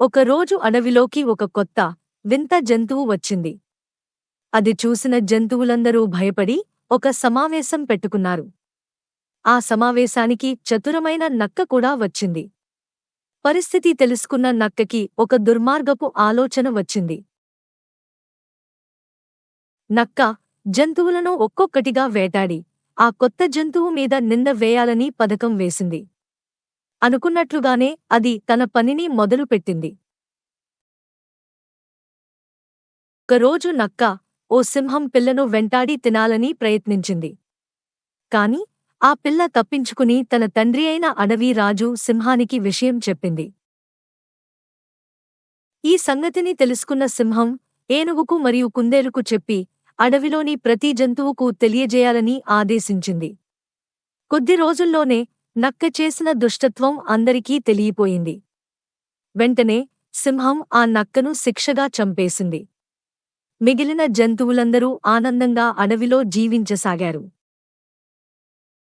ఒకరోజు అడవిలోకి ఒక కొత్త వింత జంతువు వచ్చింది. అది చూసిన జంతువులందరూ భయపడి ఒక సమావేశం పెట్టుకున్నారు. ఆ సమావేశానికి చతురమైన నక్క కూడా వచ్చింది. పరిస్థితి తెలుసుకున్న నక్కకి ఒక దుర్మార్గపు ఆలోచన వచ్చింది. నక్క జంతువులను ఒక్కొక్కటిగా వేటాడి ఆ కొత్త జంతువు మీద నింద వేయాలని పథకం వేసింది. అనుకున్నట్లుగానే అది తన పనిని మొదలుపెట్టింది. ఒకరోజు నక్క ఓ సింహం పిల్లను వెంటాడి తినాలని ప్రయత్నించింది. కాని ఆ పిల్ల తప్పించుకుని తన తండ్రి అయిన అడవి రాజు సింహానికి విషయం చెప్పింది. ఈ సంగతిని తెలుసుకున్న సింహం ఏనుగుకు మరియు కుందేలుకు చెప్పి అడవిలోని ప్రతి జంతువుకు తెలియజేయాలని ఆదేశించింది. కొద్ది రోజుల్లోనే నక్క చేసిన దుష్టత్వం అందరికీ తెలియపోయింది. వెంటనే సింహం ఆ నక్కను శిక్షగా చంపేసింది. మిగిలిన జంతువులందరూ ఆనందంగా అడవిలో జీవించసాగారు.